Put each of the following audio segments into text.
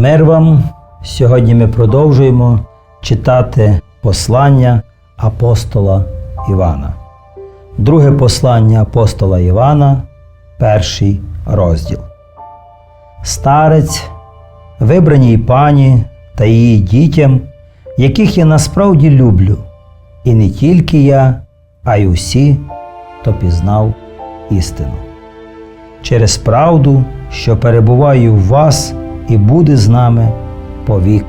Мир вам! Сьогодні ми продовжуємо читати послання апостола Івана. Друге послання апостола Івана, перший розділ. Старець, вибраній пані та її дітям, яких я насправді люблю, і не тільки я, а й усі, хто пізнав істину. Через правду, що перебуває в вас і буде з нами повік.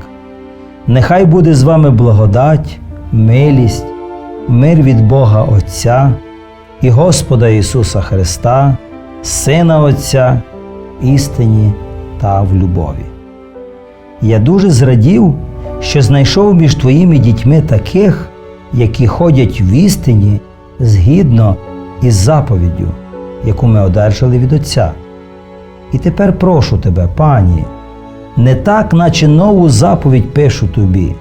Нехай буде з вами благодать, милість, мир від Бога Отця і Господа Ісуса Христа, Сина Отця, істині та в любові. Я дуже зрадів, що знайшов між твоїми дітьми таких, які ходять в істині згідно із заповіддю, яку ми одержали від Отця. І тепер прошу тебе, пані, не так, наче нову заповідь пишу тобі,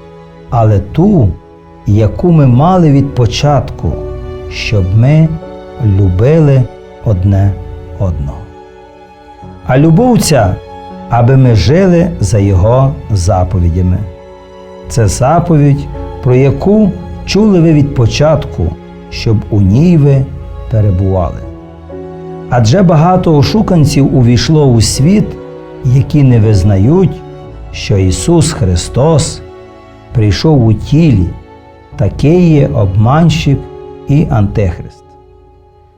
але ту, яку ми мали від початку, щоб ми любили одне одного. А любов ця, аби ми жили за Його заповідями. Це заповідь, про яку чули ви від початку, щоб у ній ви перебували. Адже багато ошуканців увійшло у світ, які не визнають, що Ісус Христос прийшов у тілі, такий є обманщик і антихрист.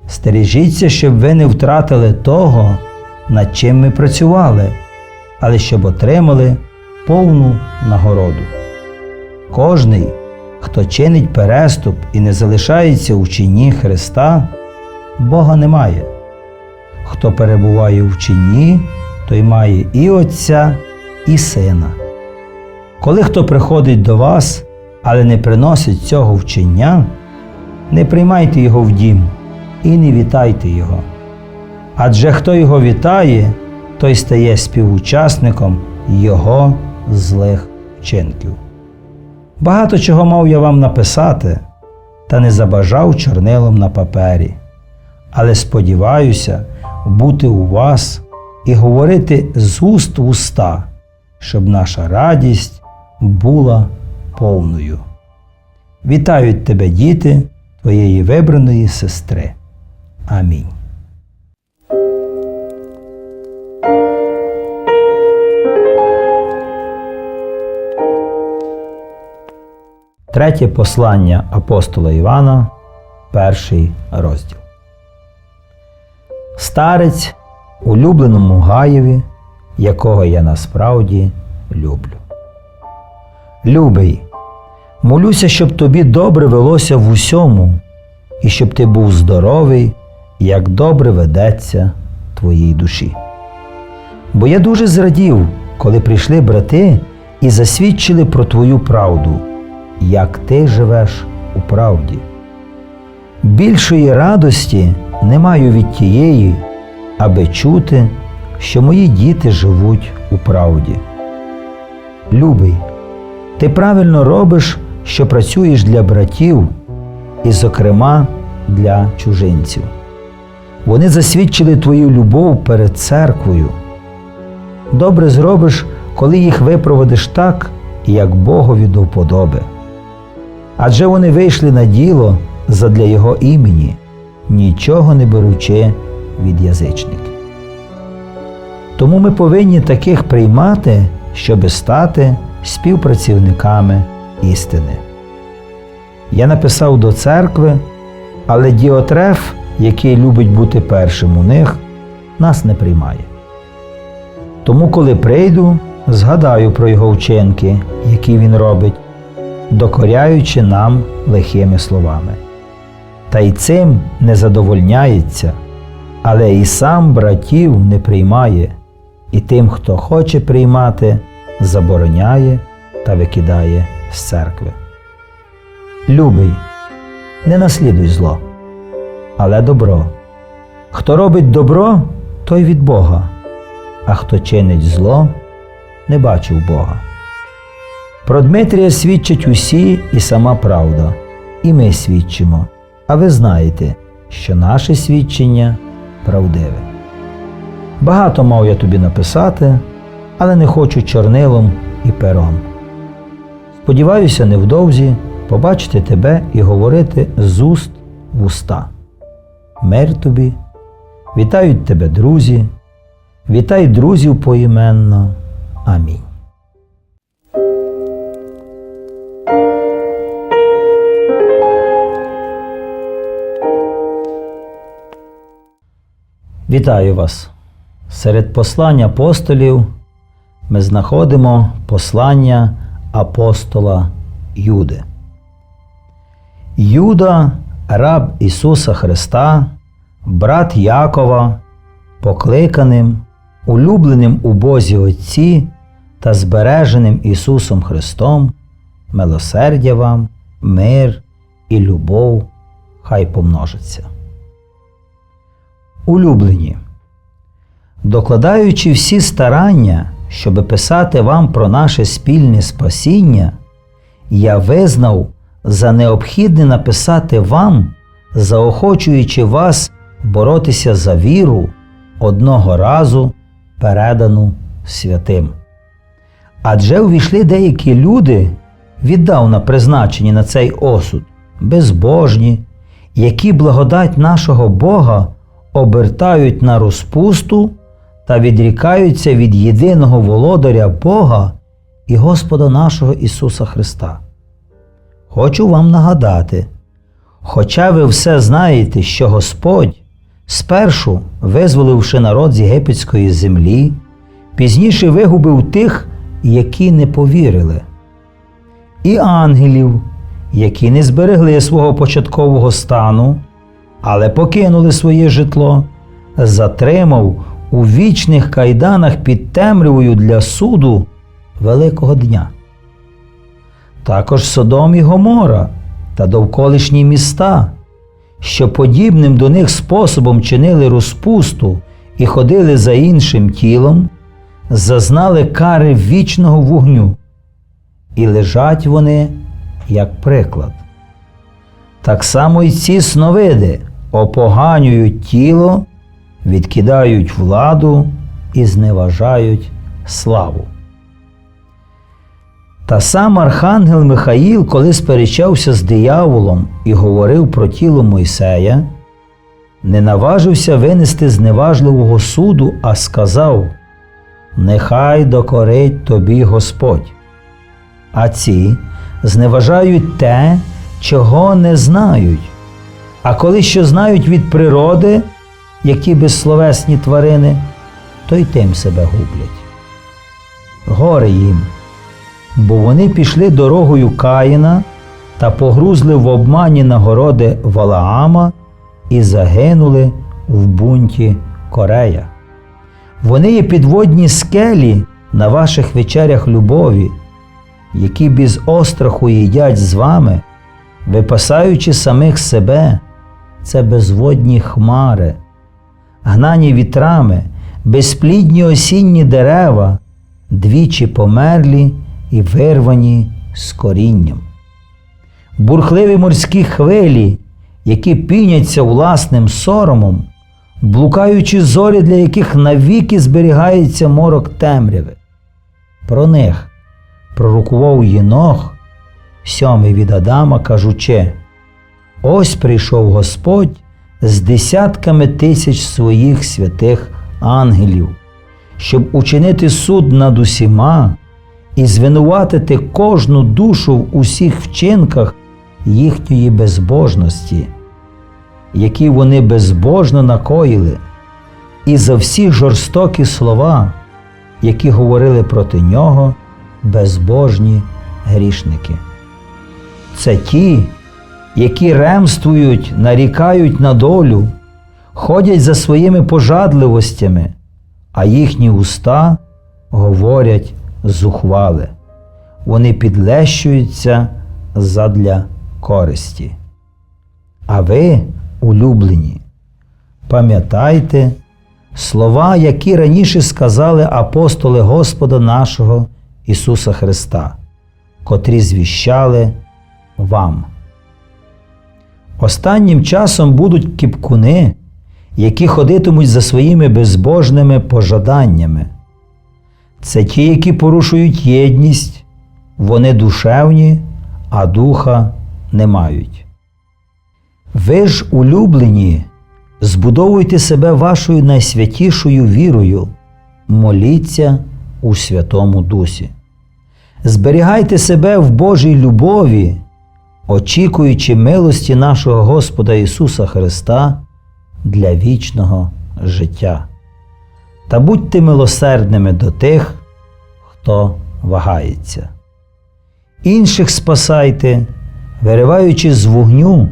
Стережіться, щоб ви не втратили того, над чим ми працювали, але щоб отримали повну нагороду. Кожний, хто чинить переступ і не залишається у чині Христа, Бога немає. Хто перебуває в чині, той має і Отця, і Сина. Коли хто приходить до вас, але не приносить цього вчення, не приймайте його в дім і не вітайте його. Адже хто його вітає, той стає співучасником його злих вчинків. Багато чого мав я вам написати, та не забажав чорнилом на папері, але сподіваюся бути у вас і говорити з уст в уста, щоб наша радість була повною. Вітають тебе, діти, твоєї вибраної сестри. Амінь. Третє послання апостола Івана, перший розділ. Старець улюбленому Гаєві, якого я насправді люблю. Любий, молюся, щоб тобі добре велося в усьому, і щоб ти був здоровий, як добре ведеться твоїй душі. Бо я дуже зрадів, коли прийшли брати і засвідчили про твою правду, як ти живеш у правді. Більшої радості не маю від тієї, аби чути, що мої діти живуть у правді. Любий, ти правильно робиш, що працюєш для братів і, зокрема, для чужинців. Вони засвідчили твою любов перед церквою. Добре зробиш, коли їх випроводиш так, як Богові до вподоби. Адже вони вийшли на діло задля Його імені, нічого не беручи від язичників. Тому ми повинні таких приймати, щоби стати співпрацівниками істини. Я написав до церкви, але Діотреф, який любить бути першим у них, нас не приймає. Тому, коли прийду, згадаю про його вчинки, які він робить, докоряючи нам лихими словами. Та й цим не задовольняється, але і сам братів не приймає, і тим, хто хоче приймати, забороняє та викидає з церкви. Любий, не наслідуй зло, але добро. Хто робить добро, той від Бога, а хто чинить зло, не бачив Бога. Про Дмитрія свідчать усі і сама правда, і ми свідчимо, а ви знаєте, що наше свідчення правдиве. Багато мав я тобі написати, але не хочу чорнилом і пером. Сподіваюся, невдовзі побачити тебе і говорити з уст в уста. Мир тобі, вітають тебе друзі, вітай друзів поіменно. Амінь. Вітаю вас! Серед послань апостолів ми знаходимо послання апостола Юди. Юда, раб Ісуса Христа, брат Якова, покликаним, улюбленим у Бозі Отці та збереженим Ісусом Христом, милосердя вам, мир і любов хай помножиться. Улюблені, докладаючи всі старання, щоби писати вам про наше спільне спасіння, я визнав за необхідне написати вам, заохочуючи вас боротися за віру одного разу передану святим. Адже увійшли деякі люди, віддавна призначені на цей осуд, безбожні, які благодать нашого Бога обертають на розпусту та відрікаються від єдиного володаря Бога і Господа нашого Ісуса Христа. Хочу вам нагадати, хоча ви все знаєте, що Господь, спершу визволивши народ з єгипетської землі, пізніше вигубив тих, які не повірили, і ангелів, які не зберегли свого початкового стану, але покинули своє житло, затримав у вічних кайданах під темрявою для суду Великого дня. Також Содом і Гомора та довколишні міста, що подібним до них способом чинили розпусту і ходили за іншим тілом, зазнали кари вічного вогню, і лежать вони як приклад. Так само й ці сновиди опоганюють тіло, відкидають владу і зневажають славу. Та сам Архангел Михаїл, коли сперечався з дияволом і говорив про тіло Мойсея, не наважився винести зневажливого суду, а сказав: Нехай докорить тобі Господь. А ці зневажають те, чого не знають, а коли що знають від природи, які безсловесні тварини, то й тим себе гублять. Горе їм, бо вони пішли дорогою Каїна та погрузли в обмані нагороди Валаама і загинули в бунті Корея. Вони є підводні скелі на ваших вечерях любові, які без остраху їдять з вами, випасаючи самих себе, це безводні хмари, гнані вітрами, безплідні осінні дерева, двічі померлі і вирвані з корінням. Бурхливі морські хвилі, які піняться власним соромом, блукаючи зорі, для яких навіки зберігається морок темряви. Про них пророкував Єнох, сьомий від Адама, кажучи: Ось прийшов Господь з десятками тисяч своїх святих ангелів, щоб учинити суд над усіма і звинуватити кожну душу в усіх вчинках їхньої безбожності, які вони безбожно накоїли, і за всі жорстокі слова, які говорили проти нього безбожні грішники. Це ті, які ремствують, нарікають на долю, ходять за своїми пожадливостями, а їхні уста говорять зухвали. Вони підлещуються задля користі. А ви, улюблені, пам'ятайте слова, які раніше сказали апостоли Господа нашого Ісуса Христа, котрі звіщали вам. Останнім часом будуть кіпкуни, які ходитимуть за своїми безбожними пожаданнями. це ті, які порушують єдність, вони душевні, а духа не мають. Ви ж, улюблені, збудовуйте себе вашою найсвятішою вірою, моліться у Святому Дусі. Зберігайте себе в Божій любові, очікуючи милості нашого Господа Ісуса Христа для вічного життя. Та будьте милосердними до тих, хто вагається. Інших спасайте, вириваючи з вогню,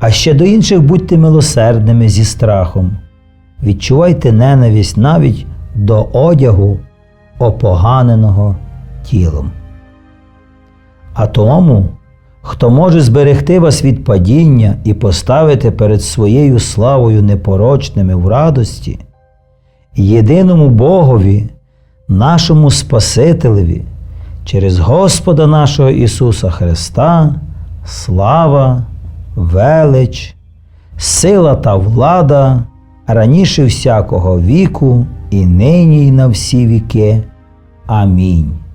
а ще до інших будьте милосердними зі страхом. Відчувайте ненависть навіть до одягу, опоганеного тілом. А тому, хто може зберегти вас від падіння і поставити перед своєю славою непорочними в радості, єдиному Богові, нашому Спасителеві, через Господа нашого Ісуса Христа, слава, велич, сила та влада раніше всякого віку і нині, і на всі віки. Амінь.